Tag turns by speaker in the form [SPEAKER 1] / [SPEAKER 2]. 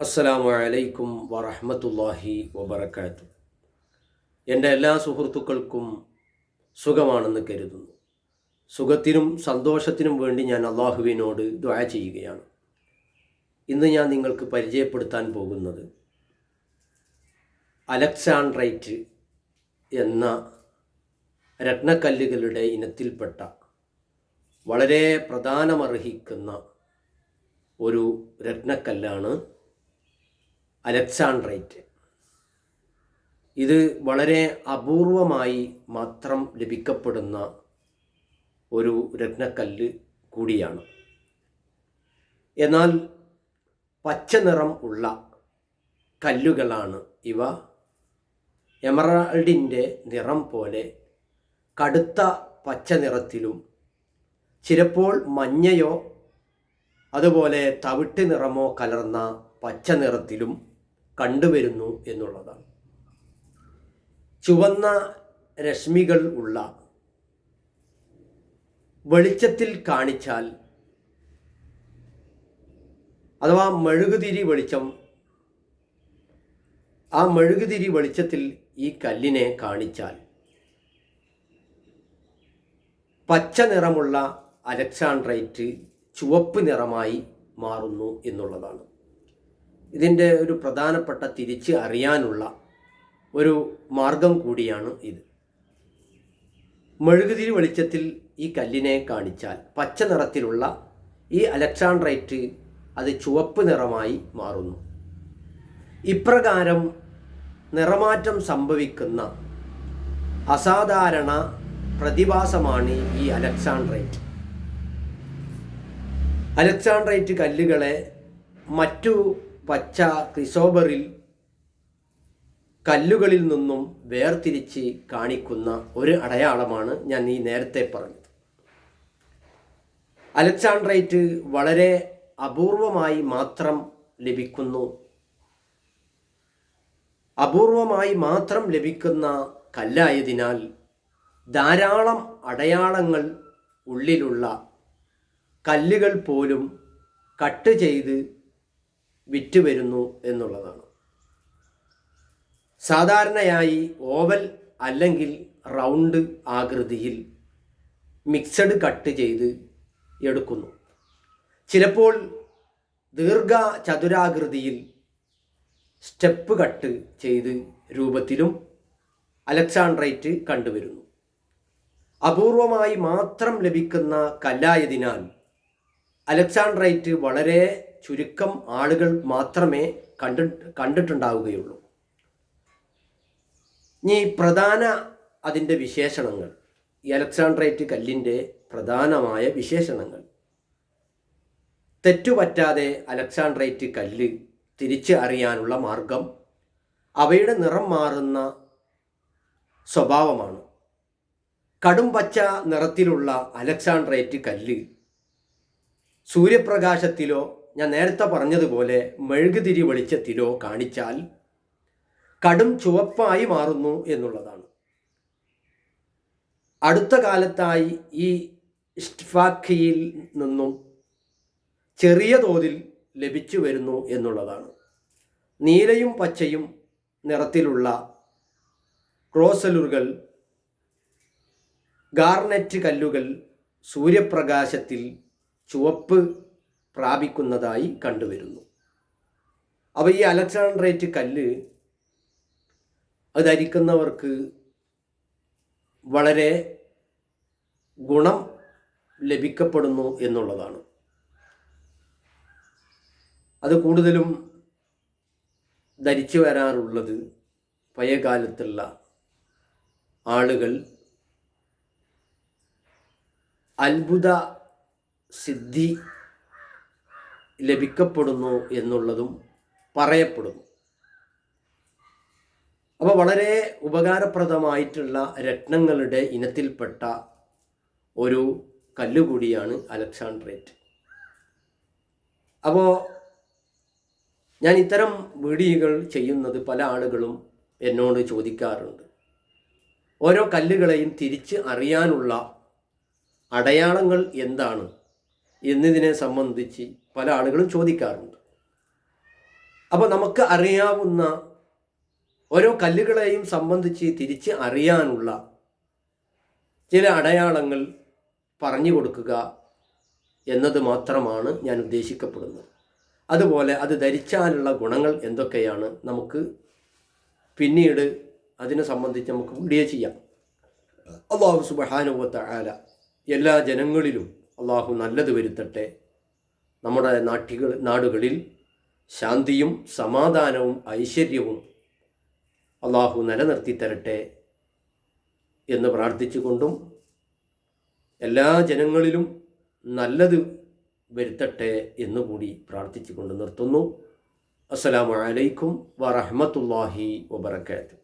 [SPEAKER 1] അസ്സലാമു അലൈക്കും വറഹ്മത്തുള്ളാഹി വബർക്കാത്തു എന്റെ എല്ലാ സുഹൃത്തുക്കൾക്കും സുഖമാണെന്ന് കരുതുന്നു. സുഖത്തിനും സന്തോഷത്തിനും വേണ്ടി ഞാൻ അള്ളാഹുവിനോട് ദ്വാ ചെയ്യുകയാണ്. ഇന്ന് ഞാൻ നിങ്ങൾക്ക് പരിചയപ്പെടുത്താൻ പോകുന്നത് അലക്സാൻഡ്രൈറ്റ് എന്ന രത്നക്കല്ലുകളുടെ ഇനത്തിൽപ്പെട്ട വളരെ പ്രധാനമർഹിക്കുന്ന ഒരു രത്നക്കല്ലാണ് അലക്സാൻഡ്രൈറ്റ് ഇത് വളരെ അപൂർവമായി മാത്രം ലഭിക്കപ്പെടുന്ന ഒരു രത്നക്കല്ല് കൂടിയാണ്. എന്നാൽ പച്ച നിറം ഉള്ള കല്ലുകളാണ് ഇവ. എമറാൾഡിന്റെ നിറം പോലെ കടുത്ത പച്ച നിറത്തിലും ചിലപ്പോൾ മഞ്ഞയോ അതുപോലെ തവിട്ട് നിറമോ കലർന്ന പച്ച നിറത്തിലും കണ്ടുവരുന്നു എന്നുള്ളതാണ്. ചുവന്ന രശ്മികൾ ഉള്ള വെളിച്ചത്തിൽ കാണിച്ചാൽ അഥവാ മെഴുകുതിരി വെളിച്ചം ആ മെഴുകുതിരി വെളിച്ചത്തിൽ ഈ കല്ലിനെ കാണിച്ചാൽ പച്ച നിറമുള്ള അലക്സാൻഡ്രൈറ്റ് ചുവപ്പ് നിറമായി മാറുന്നു എന്നുള്ളതാണ്. ഇതിന്റെ ഒരു പ്രധാനപ്പെട്ട തിരിച്ച് അറിയാനുള്ള ഒരു മാർഗം കൂടിയാണ് ഇത്. മെഴുകുതിരി വെളിച്ചത്തിൽ ഈ കല്ലിനെ കാണിച്ചാൽ പച്ച നിറത്തിലുള്ള ഈ അലക്സാണ്ട്രൈറ്റ് അത് ചുവപ്പ് നിറമായി മാറുന്നു. ഇപ്രകാരം നിറമാറ്റം സംഭവിക്കുന്ന അസാധാരണ പ്രതിഭാസമാണ് ഈ അലക്സാൻഡ്രൈറ്റ്. അലക്സാൻഡ്രൈറ്റ് കല്ലുകളെ മറ്റു പച്ച ക്രിസോബറിൽ കല്ലുകളിൽ നിന്നും വേർതിരിച്ച് കാണിക്കുന്ന ഒരു അടയാളമാണ് ഞാൻ ഈ നേരത്തെ പറഞ്ഞത്. അലക്സാൻഡ്രൈറ്റ് വളരെ അപൂർവമായി മാത്രം ലഭിക്കുന്നു. അപൂർവമായി മാത്രം ലഭിക്കുന്ന കല്ലായതിനാൽ ധാരാളം അടയാളങ്ങൾ ഉള്ളിലുള്ള കല്ലുകൾ പോലും കട്ട് ചെയ്ത് വിറ്റ് വരുന്നു എന്നുള്ളതാണ്. സാധാരണയായി ഓവൽ അല്ലെങ്കിൽ റൗണ്ട് ആകൃതിയിൽ മിക്സഡ് കട്ട് ചെയ്ത് എടുക്കുന്നു. ചിലപ്പോൾ ദീർഘ ചതുരാകൃതിയിൽ സ്റ്റെപ്പ് കട്ട് ചെയ്ത് രൂപത്തിലും അലക്സാൻഡ്രൈറ്റ് കണ്ടുവരുന്നു. അപൂർവമായി മാത്രം ലഭിക്കുന്ന കല്ലായതിനാൽ അലക്സാൻഡ്രൈറ്റ് വളരെ ചുരുക്കം ആളുകൾ മാത്രമേ കണ്ടി കണ്ടിട്ടുണ്ടാവുകയുള്ളൂ. ഇനി പ്രധാന അതിന്റെ വിശേഷണങ്ങൾ. ഈ അലക്സാണ്ട്രേറ്റ് കല്ലിന്റെ പ്രധാനമായ വിശേഷണങ്ങൾ. തെറ്റുപറ്റാതെ അലക്സാണ്ട്രേറ്റ് കല്ല് തിരിച്ച് അറിയാനുള്ള മാർഗം അവയുടെ നിറം മാറുന്ന സ്വഭാവമാണ്. കടും പച്ച നിറത്തിലുള്ള അലക്സാണ്ട്രേറ്റ് കല്ല് സൂര്യപ്രകാശത്തിലോ ഞാൻ നേരത്തെ പറഞ്ഞതുപോലെ മെഴുകുതിരി വെളിച്ചത്തിലോ കാണിച്ചാൽ കടും ചുവപ്പായി മാറുന്നു എന്നുള്ളതാണ്. അടുത്ത കാലത്തായി ഈ ഇഷ്ട്ഫാഖിയിൽ നിന്നും ചെറിയ തോതിൽ ലഭിച്ചു വരുന്നു എന്നുള്ളതാണ്. നീലയും പച്ചയും നിറത്തിലുള്ള ക്രോസലുകൾ ഗാർനെറ്റ് കല്ലുകൾ സൂര്യപ്രകാശത്തിൽ ചുവപ്പ് പ്രാപിക്കുന്നതായി കണ്ടുവരുന്നു. അപ്പോൾ ഈ അലക്സാണ്ട്രേറ്റ് കല്ല് അത് ധരിക്കുന്നവർക്ക് വളരെ ഗുണം ലഭിക്കപ്പെടുന്നു എന്നുള്ളതാണ്. അത് കൂടുതലും ധരിച്ചു വരാറുള്ളത് പഴയകാലത്തുള്ള ആളുകൾ അത്ഭുത സിദ്ധി ലഭിക്കപ്പെടുന്നു എന്നുള്ളതും പറയപ്പെടുന്നു. അപ്പോൾ വളരെ ഉപകാരപ്രദമായിട്ടുള്ള രത്നങ്ങളുടെ ഇനത്തിൽപ്പെട്ട ഒരു കല്ലുകൂടിയാണ് അലക്സാണ്ട്രേറ്റ്. അപ്പോൾ ഞാൻ ഇത്തരം വീഡിയോകൾ ചെയ്യുന്നത് പല ആളുകളും എന്നോട് ചോദിക്കാറുണ്ട്. ഓരോ കല്ലുകളെയും തിരിച്ച് അറിയാനുള്ള അടയാളങ്ങൾ എന്താണ്? എന്നതിനെ സംബന്ധിച്ച് പല ആളുകളും ചോദിക്കാറുണ്ട്. അപ്പോൾ നമുക്ക് അറിയാവുന്ന ഓരോ കല്ലുകളെയും സംബന്ധിച്ച് തിരിച്ച് അറിയാനുള്ള ചില അടയാളങ്ങൾ പറഞ്ഞു കൊടുക്കുക എന്നത് മാത്രമാണ് ഞാൻ ഉദ്ദേശിക്കപ്പെടുന്നത്. അതുപോലെ അത് ധരിച്ചാലുള്ള ഗുണങ്ങൾ എന്തൊക്കെയാണ് നമുക്ക് പിന്നീട് അതിനെ സംബന്ധിച്ച് നമുക്ക് വീഡിയോ ചെയ്യാം. അള്ളാഹു സുബഹാനുവത്ത ആല എല്ലാ ജനങ്ങളിലും അള്ളാഹു നല്ലത് വരുത്തട്ടെ. നമ്മുടെ നാട്ടികൾ നാടുകളിൽ ശാന്തിയും സമാധാനവും ഐശ്വര്യവും അള്ളാഹു നിലനിർത്തി തരട്ടെ എന്ന് പ്രാർത്ഥിച്ചുകൊണ്ടും എല്ലാ ജനങ്ങളിലും നല്ലത് വരുത്തട്ടെ എന്നുകൂടി പ്രാർത്ഥിച്ചുകൊണ്ട് നിർത്തുന്നു. അസ്സലാമു അലൈക്കും വറഹ്മത്തുള്ളാഹി വബറകാതുഹു.